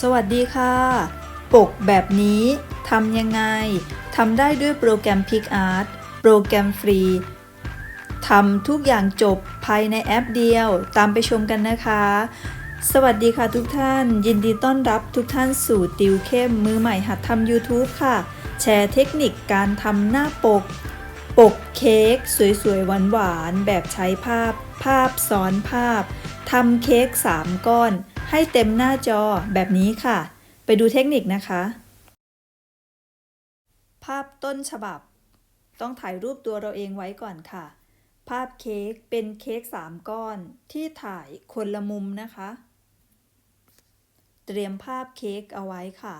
สวัสดีค่ะ ปกแบบนี้ทำยังไงทำได้ด้วยโปรแกรม PicArt โปรแกรมฟรีทำทุกอย่างจบภายในแอปเดียว ตามไปชมกันนะคะ สวัสดีค่ะทุกท่าน ยินดีต้อนรับทุกท่านสู่ติวเข้มมือใหม่หัดทำ YouTube ค่ะ แชร์เทคนิคการทำหน้าปก ปกเค้กสวยๆหวานๆแบบใช้ภาพ ภาพซ้อนภาพทำเค้ก3 ก้อน ให้เต็มหน้าจอแบบนี้ค่ะ ไปดูเทคนิคนะคะ ภาพต้นฉบับ ต้องถ่ายรูปตัวเราเองไว้ก่อนค่ะ ภาพเค้กเป็นเค้ก3ก้อนที่ถ่ายคนละมุมนะคะ เตรียมภาพเค้กเอาไว้ค่ะ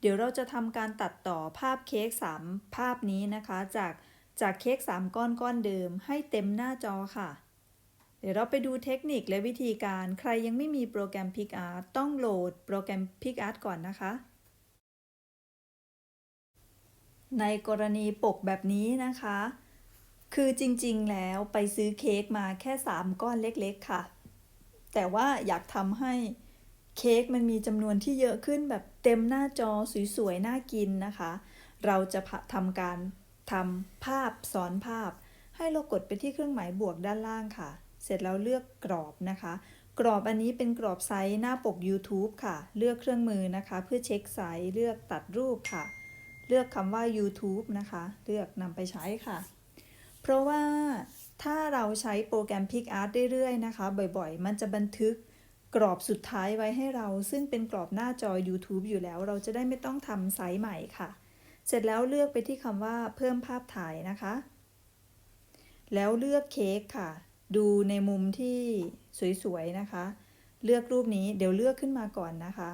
เดี๋ยวเราจะทำการตัดต่อภาพเค้ก3ภาพนี้นะคะ จากจากเค้ก3ก้อนก้อนเดิมให้เต็มหน้าจอค่ะ เดี๋ยวเราไปดูเทคนิคและวิธีการใครยังไม่มีโปรแกรม PicArt ต้องโหลดโปรแกรม PicArt ก่อนนะคะ ในกรณีปกแบบนี้นะคะ คือจริงๆแล้วไปซื้อเค้กมาแค่ 3 ก้อนเล็กๆค่ะ แต่ว่าอยากทำให้เค้กมันมีจำนวนที่เยอะขึ้นแบบเต็มหน้าจอสวยๆ น่ากินนะคะ เราจะทำการทำภาพซ้อนภาพ ให้เรากดไปที่เครื่องหมายบวกด้านล่างค่ะ เสร็จแล้วเลือกกรอบนะคะ กรอบอันนี้เป็นกรอบไซส์หน้าปก YouTube ค่ะ เลือกเครื่องมือนะคะ เพื่อเช็คไซส์เลือกตัดรูปค่ะ เลือกคำว่า YouTube นะคะ เลือกนำไปใช้ค่ะ เพราะว่าถ้าเราใช้โปรแกรม PicArt เรื่อยๆนะคะ บ่อยๆ มันจะบันทึกกรอบสุดท้ายไว้ให้เรา ซึ่งเป็นกรอบหน้าจอ YouTube อยู่แล้ว เราจะได้ไม่ต้องทำไซส์ใหม่ค่ะ เสร็จแล้วเลือกไปที่คำว่าเพิ่มภาพถ่ายนะคะ แล้วเลือกเค้กค่ะ ดูในมุมที่สวยๆนะคะ เลือกรูปนี้เดี๋ยวเลือกขึ้นมาก่อนนะคะ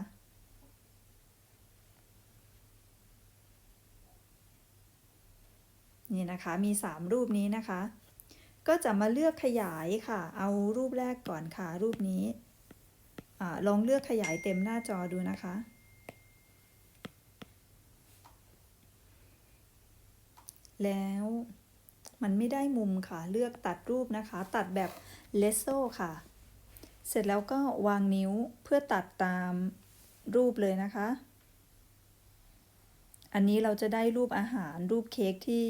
นี่นะคะมี 3 รูปนี้นะคะ ก็จะมาเลือกขยายค่ะ เอารูปแรกก่อนค่ะ รูปนี้อลองเลือกขยายเต็มหน้าจอดูนะคะแล้ว มันไม่ได้มุมค่ะ เลือกตัดรูปนะคะ ตัดแบบเลโซค่ะ เสร็จแล้วก็วางนิ้วเพื่อตัดตามรูปเลยนะคะ อันนี้เราจะได้รูปอาหารรูปเค้กที่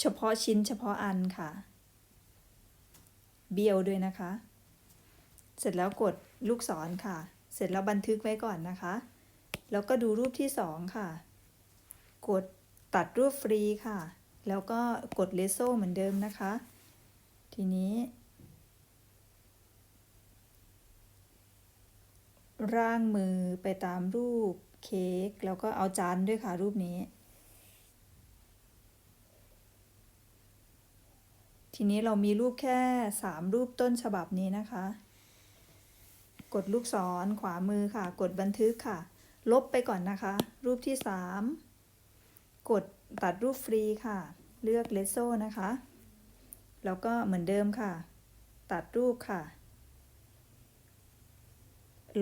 เฉพาะชิ้นเฉพาะอันค่ะ เบี้ยวด้วยนะคะ เสร็จแล้วกดลูกศรค่ะ เสร็จแล้วบันทึกไว้ก่อนนะคะ แล้วก็ดูรูปที่สองค่ะ กด ตัดรูปฟรีค่ะ แล้วก็กดเลโซเหมือนเดิมนะคะ ทีนี้ ร่างมือไปตามรูปเค้กแล้วก็เอาจานด้วยค่ะรูปนี้ ทีนี้เรามีรูปแค่ 3 รูปต้นฉบับนี้นะคะ กดลูกศรขวามือค่ะ กดบันทึกค่ะ ลบไปก่อนนะคะ รูปที่ 3 กดตัดรูปฟรีค่ะ เลือกเลโซนะคะ แล้วก็เหมือนเดิมค่ะ ตัดรูปค่ะ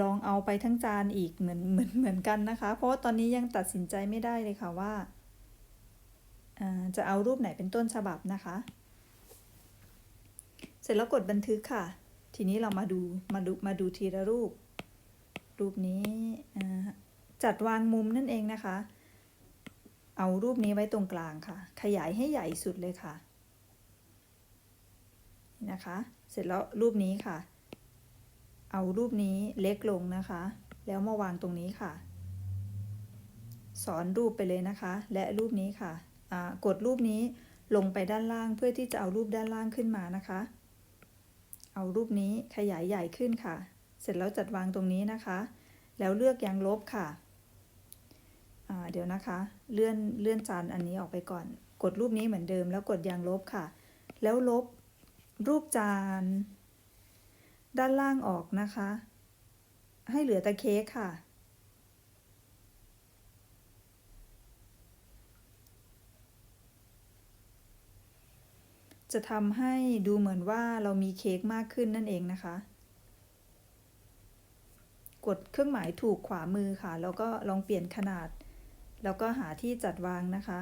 ลองเอาไปทั้งจานอีกเหมือนเหมือนเหมือนกันนะคะ เพราะว่าตอนนี้ยังตัดสินใจไม่ได้เลยค่ะว่าจะเอารูปไหนเป็นต้นฉบับนะคะ เสร็จแล้วกดบันทึกค่ะ ทีนี้เรามาดูมาดูมาดูทีละรูป รูปนี้จัดวางมุมนั่นเองนะคะ เอารูปนี้ไว้ตรงกลางค่ะ ขยายให้ใหญ่สุดเลยค่ะ นะคะ เสร็จแล้วรูปนี้ค่ะ เอารูปนี้เล็กลงนะคะ แล้วมาวางตรงนี้ค่ะ สอนรูปไปเลยนะคะ และรูปนี้ค่ะ กดรูปนี้ลงไปด้านล่างเพื่อที่จะเอารูปด้านล่างขึ้นมานะคะ เอารูปนี้ขยายใหญ่ขึ้นค่ะ เสร็จแล้วจัดวางตรงนี้นะคะ แล้วเลือกยางลบค่ะ เดี๋ยวนะคะ เลื่อนเลื่อนจานอันนี้ออกไปก่อน กดรูปนี้เหมือนเดิม แล้วกดยางลบค่ะ แล้วลบรูปจาน ด้านล่างออกนะคะ ให้เหลือแต่เค้กค่ะ จะทำให้ดูเหมือนว่าเรามีเค้กมากขึ้นนั่นเองนะคะกดเครื่องหมายถูกขวามือค่ะ แล้วก็ลองเปลี่ยนขนาด แล้วก็หาที่จัดวางนะคะ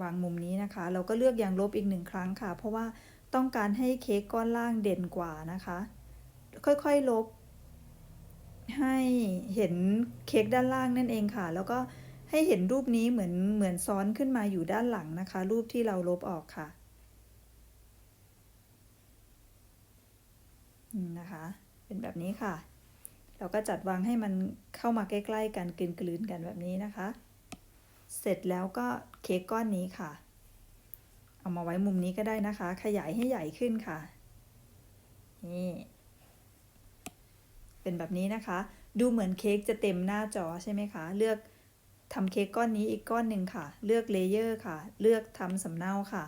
วางมุมนี้นะคะ เราก็เลือกยางลบอีกหนึ่งครั้งค่ะ เพราะว่าต้องการให้เค้กก้อนล่างเด่นกว่านะคะ ค่อยๆลบ ให้เห็นเค้กด้านล่างนั่นเองค่ะ แล้วก็ให้เห็นรูปนี้เหมือนเหมือนซ้อนขึ้นมาอยู่ด้านหลังนะคะ รูปที่เราลบออกค่ะนี่นะคะ เป็นแบบนี้ค่ะ เราก็จัดวางให้มันเข้ามาใกล้ๆกันกลืนๆกันแบบนี้นะคะ เสร็จแล้วก็เค้กก้อนนี้ค่ะ เอามาไว้มุมนี้ก็ได้นะคะ ขยายให้ใหญ่ขึ้นค่ะ นี่ เป็นแบบนี้นะคะ ดูเหมือนเค้กจะเต็มหน้าจอใช่ไหมคะ เลือกทำเค้กก้อนนี้อีกก้อนหนึ่งค่ะ เลือกเลเยอร์ค่ะ เลือกทำสำเนาค่ะ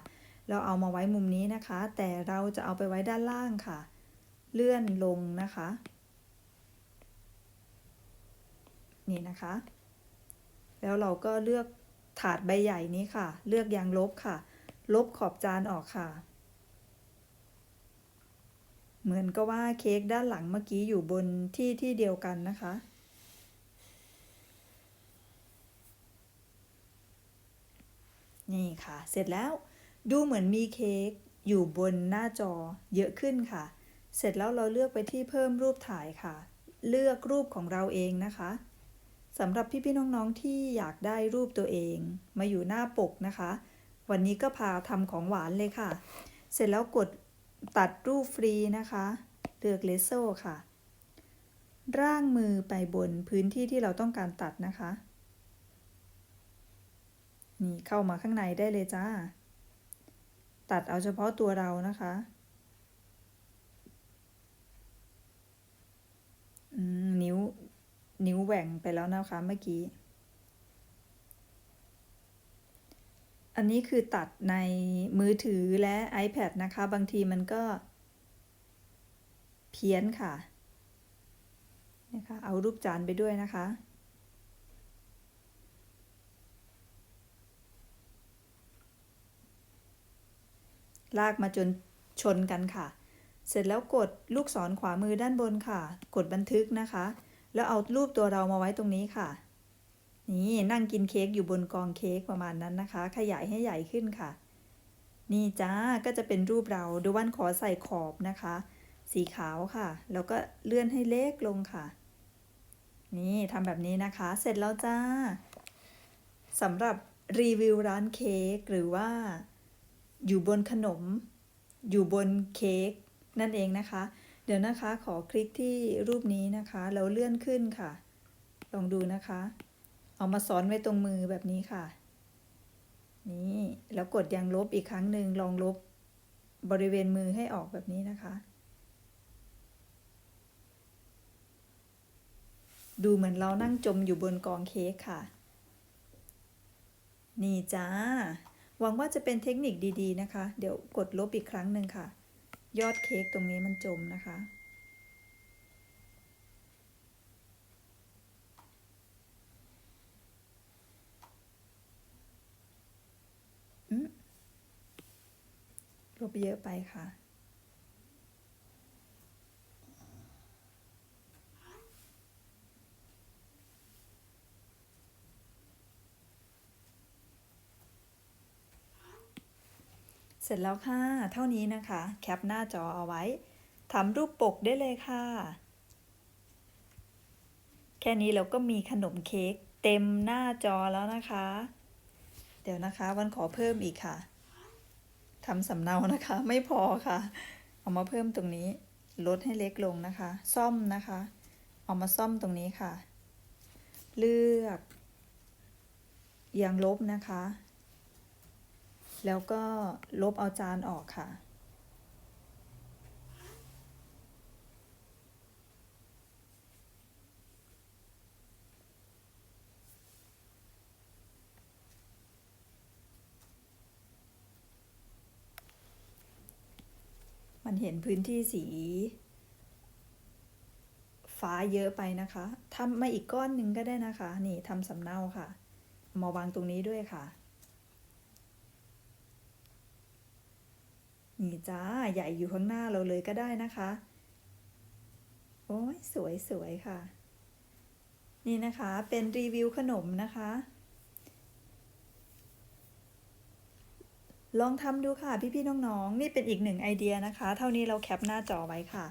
เราเอามาไว้มุมนี้นะคะ แต่เราจะเอาไปไว้ด้านล่างค่ะ เลื่อนลงนะคะ นี่นะคะ แล้วเราก็เลือกถาดใบใหญ่นี้ค่ะ เลือกยางลบค่ะ ลบขอบจานออกค่ะ เหมือนก็ว่าเค้กด้านหลังเมื่อกี้อยู่บนที่ที่เดียวกันนะคะ นี่ค่ะ เสร็จแล้วดูเหมือนมีเค้กอยู่บนหน้าจอเยอะขึ้นค่ะ เสร็จแล้วเราเลือกไปที่เพิ่มรูปถ่ายค่ะ เลือกรูปของเราเองนะคะ สำหรับพี่ๆน้องๆที่อยากได้รูปตัวเอง มาอยู่หน้าปกนะคะ วันนี้ก็พาทำของหวานเลยค่ะ เสร็จแล้วกดตัดรูปฟรีนะคะ เลือกเลโซ่ค่ะ ร่างมือไปบนพื้นที่ที่เราต้องการตัดนะคะ นี่เข้ามาข้างในได้เลยจ้า ตัดเอาเฉพาะตัวเรานะคะ นิ้ว นิ้วแหว่งไปแล้วนะคะเมื่อกี้ อันนี้คือตัดในมือถือและ iPad นะคะ บางทีมันก็ เพี้ยนค่ะนะคะเอารูปจานไปด้วยนะคะ ลากมาจนชนกันค่ะ เสร็จแล้วกดลูกศรขวามือด้านบนค่ะ กดบันทึกนะคะ แล้วเอารูปตัวเรามาไว้ตรงนี้ค่ะ นี่นั่งกินเค้กอยู่บนกองเค้กประมาณนั้นนะคะ ขยายให้ใหญ่ขึ้นค่ะ นี่จ้าก็จะเป็นรูปเราดูวันขอใส่ขอบนะคะ สีขาวค่ะ แล้วก็เลื่อนให้เล็กลงค่ะ นี่ทำแบบนี้นะคะ เสร็จแล้วจ้าสำหรับรีวิวร้านเค้กหรือว่า อยู่บนขนม อยู่บนเค้กนั่นเองนะคะ เดี๋ยวนะคะขอคลิกที่รูปนี้นะคะแล้วเลื่อนขึ้นค่ะ ลองดูนะคะ เอามาซ้อนไว้ตรงมือแบบนี้ค่ะ นี่แล้วกดยังลบอีกครั้งหนึ่งลองลบบริเวณมือให้ออกแบบนี้นะคะ ดูเหมือนเรานั่งจมอยู่บนกองเค้กค่ะ นี่จ้าหวังว่าจะเป็นเทคนิคดีๆนะคะ เดี๋ยวกดลบอีกครั้งหนึ่งค่ะ ยอดเค้กตรงนี้มันจมนะคะอืมลบเยอะไปค่ะ เสร็จแล้วค่ะ เท่านี้นะคะ แคปหน้าจอเอาไว้ทำรูปปกได้เลยค่ะ แค่นี้เราก็มีขนมเค้กเต็มหน้าจอแล้วนะคะ เดี๋ยวนะคะวันขอเพิ่มอีกค่ะทำสำเนานะคะ ไม่พอค่ะ เอามาเพิ่มตรงนี้ ลดให้เล็กลงนะคะ ซ่อมนะคะ เอามาซ่อมตรงนี้ค่ะ เลือกยางลบนะคะ แล้วก็ลบเอาจานออกค่ะ มันเห็นพื้นที่สีฟ้าเยอะไปนะคะทำมาอีกก้อนหนึ่งก็ได้นะคะ นี่ทำสำเนาค่ะ มาวางตรงนี้ด้วยค่ะ นี่จ้า ใหญ่อยู่ข้างหน้าเราเลยก็ได้นะคะ โอ้ยสวยสวยค่ะ นี่นะคะเป็นรีวิวขนมนะคะ ลองทำดูค่ะพี่ ๆ น้องๆ นี่เป็นอีกหนึ่งไอเดียนะคะ เท่านี้เราแคปหน้าจอไว้ค่ะ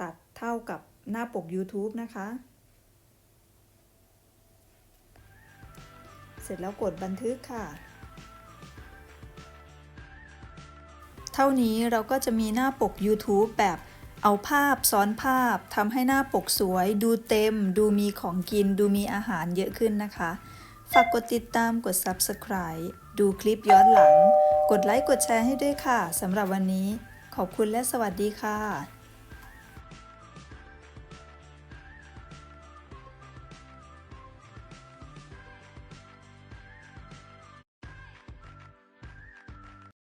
ตัดเท่ากับหน้าปก YouTube นะคะ เสร็จแล้วกดบันทึกค่ะ เท่านี้เราก็จะมีหน้าปก YouTube แบบเอาภาพซ้อนภาพทำให้หน้าปกสวย ดูเต็ม ดูมีของกิน ดูมีอาหารเยอะขึ้นนะคะ ฝากกดติดตามกด Subscribe ดูคลิปย้อนหลัง กดไลค์กดแชร์ให้ด้วยค่ะสำหรับวันนี้ ขอบคุณและสวัสดีค่ะ